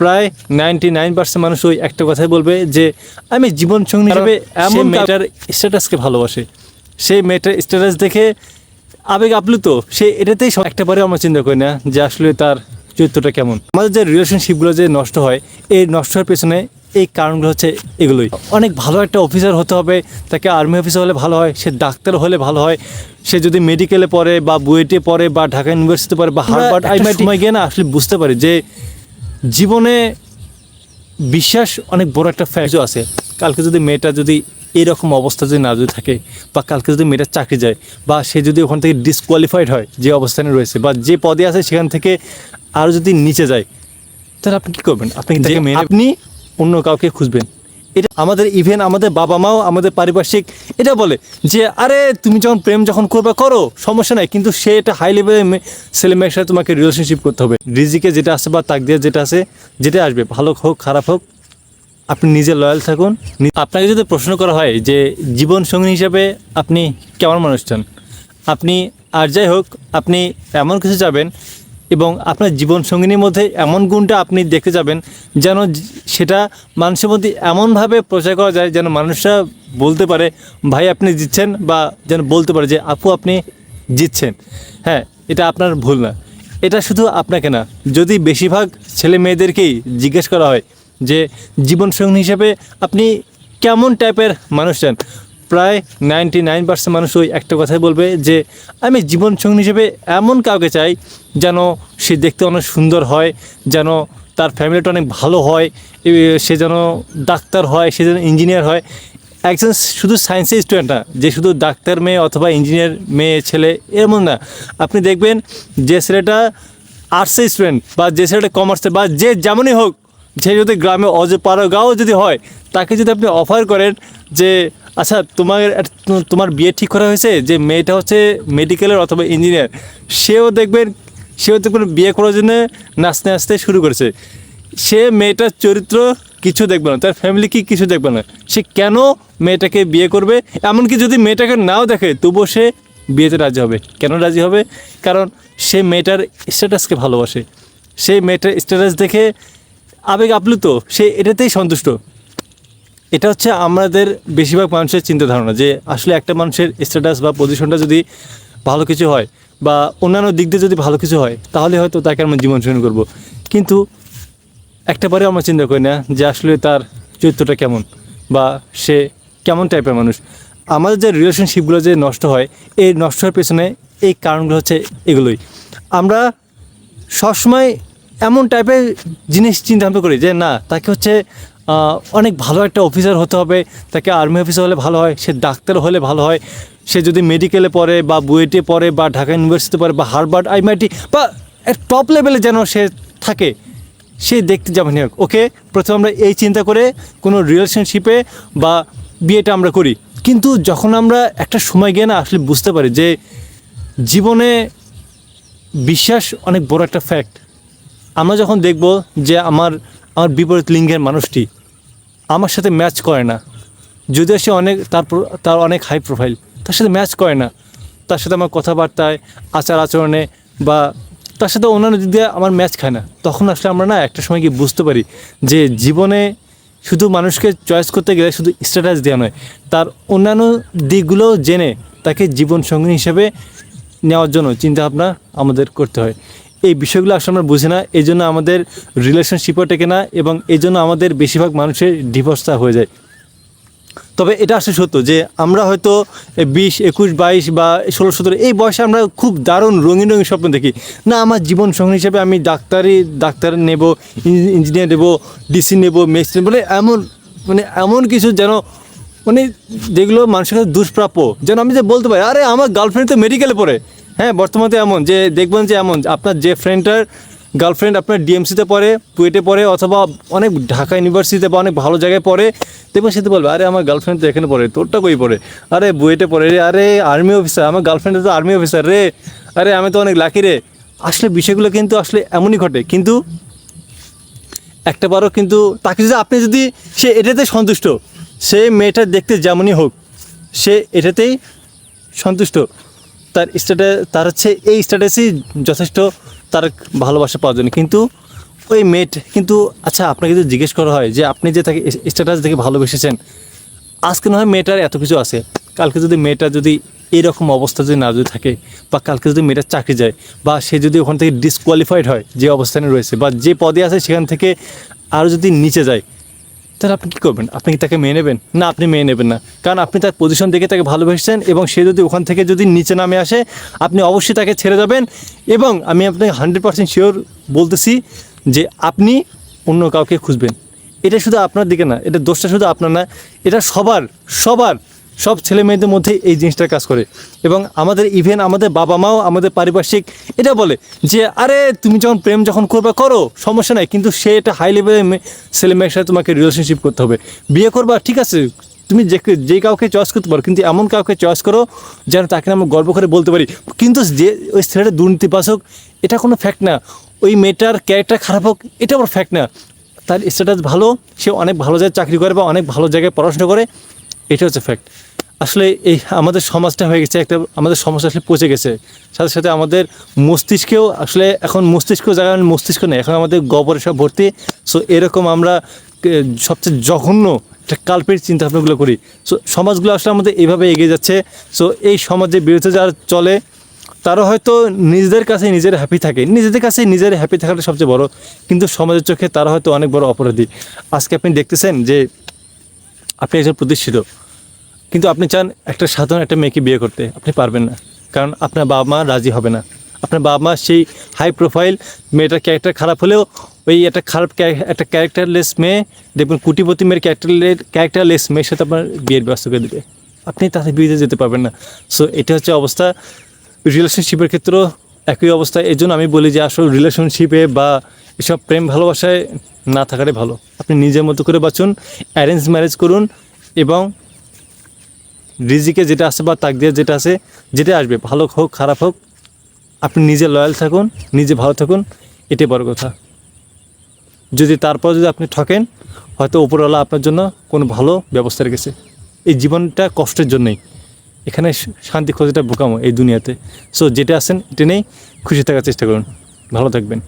প্রায় ninety nine percent মানুষ ওই একটা কথাই বলবে যে আমি জীবন সঙ্গী হিসেবে এমন মেয়েটার স্ট্যাটাসকে ভালোবাসে। সেই মেয়েটার স্ট্যাটাস দেখে আবেগ আপ্লুত। সে এটাতেই সব- একটাবারে আমরা চিন্তা করি না যে আসলে তার চরিত্রটা কেমন। আমাদের যে রিলেশনশিপগুলো যে নষ্ট হয় এই নষ্ট হওয়ার পেছনে এই কারণগুলো হচ্ছে এগুলোই। অনেক ভালো একটা অফিসার হতে হবে তাকে আর্মি অফিসার হলে ভালো হয় সে ডাক্তার হলে ভালো হয়। সে যদি মেডিকেলে পড়ে বা বুয়েটে পড়ে বা ঢাকা ইউনিভার্সিটি পড়ে বা হার্ভার্ড আইআইটি সময় গিয়ে না আসলে বুঝতে পারি যে জীবনে বিশ্বাস অনেক বড় একটা ফ্যাজও আছে। কালকে যদি মেয়েটা যদি এরকম অবস্থা যদি না যদি থাকে বা কালকে যদি মেয়েটা চাকরি যায় বা সে যদি ওখান থেকে ডিসকোয়ালিফাইড হয় যে অবস্থানে রয়েছে বা যে পদে আছে সেখান থেকে আরও যদি নিচে যায় তাহলে আপনি কী করবেন? আপনি আপনি অন্য কাউকে খুঁজবেন? এটা আমাদের ইভেন আমাদের বাবা মাও আমাদের পারিপার্শ্বিক এটা বলে যে, আরে, তুমি যখন প্রেম যখন করবে, করো, সমস্যা নাই। কিন্তু সে এটা হাই লেভেলের ছেলে মেয়ের সাথে তোমাকে রিলেশনশিপ করতে হবে। রিজিকে যেটা আছে বা তাক দিয়ে যেটা আছে, যেটা আসবে, ভালো হোক, খারাপ হোক, আপনি নিজে লয়াল থাকুন। আপনাকে যদি প্রশ্ন করা হয় যে, জীবন সঙ্গী হিসাবে আপনি কেমন মানুষ চান? আপনি আর যাই হোক, আপনি এমন কিছু যাবেন এবং আপনার জীবন সঙ্গিনীর মধ্যে এমন গুণটা আপনি দেখতে যাবেন যেন সেটা মানুষের মধ্যে এমনভাবে প্রচার করা যায় যেন মানুষরা বলতে পারে, ভাই, আপনি জিতছেন, বা যেন বলতে পারে যে, আপু, আপনি জিতছেন। হ্যাঁ এটা আপনার ভুল না। এটা শুধু আপনাকে না। যদি বেশিরভাগ ছেলে মেয়েদেরকেই জিজ্ঞেস করা হয় যে জীবনসঙ্গী হিসেবে আপনি কেমন টাইপের মানুষ চান? প্রায় নাইনটি নাইন পার্সেন্ট মানুষ ওই একটা কথাই বলবে যে, আমি জীবনসঙ্গী হিসেবে এমন কাউকে চাই যেন সে দেখতে অনেক সুন্দর হয়, যেন তার ফ্যামিলিটা অনেক ভালো হয় সে যেন ডাক্তার হয়, সে যেন ইঞ্জিনিয়ার হয়। একজন শুধু সায়েন্সের স্টুডেন্ট না, যে শুধু ডাক্তার মেয়ে অথবা ইঞ্জিনিয়ার মেয়ে, ছেলে, এমন না। আপনি দেখবেন যে ছেলেটা আর্টসের স্টুডেন্ট বা যে ছেলেটা কমার্সে বা যে যেমনই হোক, যে যদি গ্রামে অজ পাড়া গাঁও যদি হয়, তাকে যদি আপনি অফার করেন যে আচ্ছা তোমার তোমার বিয়ে ঠিক করা হয়েছে? যে মেয়েটা হচ্ছে মেডিকেলের অথবা ইঞ্জিনিয়ার সেও দেখবেন সেও দেখবেন বিয়ে করার জন্য নাচতে নাচতে শুরু করেছে। সে মেয়েটার চরিত্র কিছু দেখবে না, তার ফ্যামিলি কি কিছু দেখবে না। সে কেন মেয়েটাকে বিয়ে করবে? এমনকি যদি মেয়েটাকে নাও দেখে, তবুও সে বিয়েতে রাজি হবে। কেন রাজি হবে? কারণ সে মেয়েটার স্ট্যাটাসকে ভালোবাসে। সেই মেয়েটার স্ট্যাটাস দেখে আবেগ আপ্লুত, সে এটাতেই সন্তুষ্ট। এটা হচ্ছে আমাদের বেশিরভাগ মানুষের চিন্তা ধারণা যে আসলে একটা মানুষের স্ট্যাটাস বা পজিশনটা যদি ভালো কিছু হয় বা অন্যান্য দিক দিয়ে যদি ভালো কিছু হয়, তাহলে হয়তো তাকে আমরা জীবন শুরু করব। কিন্তু একটাবারে আমরা চিন্তা করি না যে আসলে তার চরিত্রটা কেমন বা সে কেমন টাইপের মানুষ। আমাদের যে রিলেশনশিপগুলো যে নষ্ট হয়, এই নষ্ট হওয়ার পেছনে এই কারণগুলো হচ্ছে এগুলোই। আমরা সবসময় এমন টাইপের জিনিস চিন্তা ভাবনা করি যে না, তাকে হচ্ছে অনেক ভালো একটা অফিসার হতে হবে। তাকে আর্মি অফিসার হলে ভালো হয়, সে ডাক্তার হলে ভালো হয়। সে যদি মেডিকেলে পড়ে বা বুয়েটে পড়ে বা ঢাকা ইউনিভার্সিটি পড়ে বা হার্ভার্ড আইআইটি বা টপ লেভেলে যেন সে থাকে, সে দেখতে যাবেন ওকে, প্রথমে আমরা এই চিন্তা করে কোনো রিলেশনশিপে বা বিয়েটা আমরা করি। কিন্তু যখন আমরা একটা সময় গিয়ে না আসলে বুঝতে পারি যে জীবনে বিশ্বাস অনেক বড় একটা ফ্যাক্ট আমরা যখন দেখব যে আমার আমার বিপরীত লিঙ্গের মানুষটি আমার সাথে ম্যাচ করে না। যদিও সে অনেক তার তার অনেক হাই প্রোফাইল তার সাথে ম্যাচ করে না। তার সাথে আমার কথাবার্তায়, আচার আচরণে বা তার সাথে অন্যান্য দিয়ে আমার ম্যাচ খায় না। তখন আসলে আমরা না একটা সময় গিয়ে বুঝতে পারি যে জীবনে শুধু মানুষকে চয়েস করতে গেলে শুধু স্ট্যাটাস দেওয়া নয়, তার অন্যান্য দিকগুলো জেনে তাকে জীবন সঙ্গী হিসেবে নেওয়ার জন্য চিন্তাভাবনা আমাদের করতে হয়। এই বিষয়গুলো আসলে আমরা বুঝি না। এই জন্য আমাদের রিলেশনশিপও টেকে না এবং এই জন্য আমাদের বেশিরভাগ মানুষের ডিভোর্সটা হয়ে যায়। তবে এটা আসলে সত্য যে আমরা হয়তো বিশ, একুশ, বাইশ বা ষোলো, সতেরো, এই বয়সে আমরা খুব দারুণ রঙিন রঙিন স্বপ্ন দেখি। না, আমার জীবন সঙ্গী হিসেবে আমি ডাক্তারি, ডাক্তার নেব ইঞ্জিনিয়ার নেব, ডিসি নেব মেডিসিন বলে এমন মানে এমন কিছু যেন মানে যেগুলো মানুষের কাছে দুষ্প্রাপ্য। যেন আমি যে বলতে পারি, আরে আমার গার্লফ্রেন্ড তো মেডিকেলে পড়ে। হ্যাঁ বর্তমানে এমন যে দেখবেন যে এমন আপনার যে ফ্রেন্ডটার গার্লফ্রেন্ড আপনার ডিএমসিতে পড়ে কুয়েটে পড়ে, অথবা অনেক ঢাকা ইউনিভার্সিটিতে বা অনেক ভালো জায়গায় পড়ে, দেখবেন সে তো বলবে, আরে, আমার গার্লফ্রেন্ড তো এখানে পড়ে, তোরটা কই পড়ে? আরে বুয়েটে পড়ে রে, আরে আর্মি অফিসার আমার গার্লফ্রেন্ড তো আর্মি অফিসার রে, আরে, আমি তো অনেক লাকি রে। আসলে বিষয়গুলো কিন্তু আসলে এমনই ঘটে, কিন্তু একটা বারও কিন্তু তাকে যদি আপনি যদি, সে এটাতে সন্তুষ্ট, সে মেয়েটা দেখতে যেমনই হোক, সে এটাতেই সন্তুষ্ট। তার স্ট্যাটাস তার হচ্ছে এই স্ট্যাটাসই যথেষ্ট তার ভালোবাসা পাওয়ার জন্য। কিন্তু ওই মেট কিন্তু আচ্ছা আপনাকে যদি জিজ্ঞেস করা হয় যে আপনি যে তাকে স্ট্যাটাস দেখে ভালোবেসেছেন, আজকে নয় মেয়েটার এত কিছু আছে। কালকে যদি মেয়েটা যদি এরকম অবস্থা যদি না যদি থাকে, বা কালকে যদি মেয়েটার চাকরি যায়, বা সে যদি ওখান থেকে ডিসকোয়ালিফাইড হয় যে অবস্থানে রয়েছে, বা যে পদে আছে সেখান থেকে আরও যদি নিচে যায় তাহলে আপনি কী করবেন? আপনি কি তাকে মেনে নেবেন? না, আপনি মেনে নেবেন না। কারণ আপনি তার পজিশন দেখে তাকে ভালোবেসেছেন এবং সে যদি ওখান থেকে যদি নিচে নামে আসে, আপনি অবশ্যই তাকে ছেড়ে যাবেন এবং আমি আপনাকে হান্ড্রেড পার্সেন্ট শিওর বলতেছি যে আপনি অন্য কাউকে খুঁজবেন। এটা শুধু আপনার দিকে না, এটা দোষটা শুধু আপনার না, এটা সবার সবার সব ছেলে মেয়েদের মধ্যে এই জিনিসটা কাজ করে। এবং আমাদের ইভেন আমাদের বাবা মাও আমাদের পারিপার্শ্বিক এটা বলে যে, আরে, তুমি যখন প্রেম যখন করবা, করো, সমস্যা নাই। কিন্তু সে এটা হাই লেভেলের ছেলে মেয়ের সাথে তোমাকে রিলেশনশিপ করতে হবে। বিয়ে করবা, ঠিক আছে, তুমি যে যে কাউকে চয়েস করতে পারো, কিন্তু এমন কাউকে চয়েস করো যেন তাকে আমরা গর্ব করে বলতে পারি। কিন্তু যে ওই ছেলেটা দুর্নীতিবাস হোক, এটা কোনো ফ্যাক্ট না। ওই মেয়েটার ক্যারেক্টার খারাপ হোক, এটা আমার ফ্যাক্ট না। তার স্ট্যাটাস ভালো, সে অনেক ভালো জায়গায় চাকরি করে বা অনেক ভালো জায়গায় পড়াশোনা করে, এটা হচ্ছে ফ্যাক্ট আসলে এই আমাদের সমাজটা হয়ে গেছে, একটা আমাদের সমাজ আসলে পচে গেছে। সাথে সাথে আমাদের মস্তিষ্কেও আসলে এখন মস্তিষ্ক জায়গায় মস্তিষ্ক নেই, এখন আমাদের গবরে সব ভর্তি। সো এরকম আমরা সবচেয়ে জঘন্য একটা কাল্পের চিন্তাভাবনাগুলো করি। সো সমাজগুলো আসলে আমাদের এইভাবে এগিয়ে যাচ্ছে। সো এই সমাজের বিরুদ্ধে যারা চলে তারা হয়তো নিজেদের কাছে নিজের হ্যাপি থাকে। নিজেদের কাছে নিজের হ্যাপি থাকাটা সবচেয়ে বড়। কিন্তু সমাজের চোখে তারা হয়তো অনেক বড় অপরাধী। আজকে আপনি দেখতেছেন যে, আপনি একজন প্রতিষ্ঠিত। কিন্তু আপনি চান একটা সাধারণ একটা মেয়েকে বিয়ে করতে, আপনি পারবেন না। কারণ আপনার বাবা মা রাজি হবে না। আপনার বাবা মা সেই হাই প্রোফাইল মেয়েটার ক্যারেক্টার খারাপ হলেও ওই একটা খারাপ একটা ক্যারেক্টারলেস মেয়ে, দেখবেন কুটিপতি মেয়ের ক্যারেক্টার ক্যারেক্টারলেস মেয়ের সাথে আপনার বিয়ের ব্যবস্থা করে দেবে। আপনি তাতে বিয়েতে যেতে পারবেন না। সো এটা হচ্ছে অবস্থা। রিলেশনশিপের ক্ষেত্রেও একই অবস্থা। এই জন্য আমি বলি যে আসলে রিলেশনশিপে বা এসব প্রেম ভালোবাসায় না থাকাটাই ভালো। আপনি নিজের মতো করে বাঁচুন অ্যারেঞ্জ ম্যারেজ করুন এবং রিজিকে যেটা আছে বা তাক দিয়ে যেটা আছে যেটা আসবে, ভালো হোক, খারাপ হোক, আপনি নিজে লয়াল থাকুন, নিজে ভালো থাকুন, এটাই বড় কথা। যদি তারপর যদি আপনি ঠকেন, হয়তো উপরওয়ালা আপনার জন্য কোনো ভালো ব্যবস্থা রেখেছে। এই জীবনটা কষ্টের জন্যই। এখানে শান্তি খোঁজাটা বোকামো এই দুনিয়াতে। সো যেটা আছেন, এটা নেই খুশি থাকার চেষ্টা করুন। ভালো থাকবেন।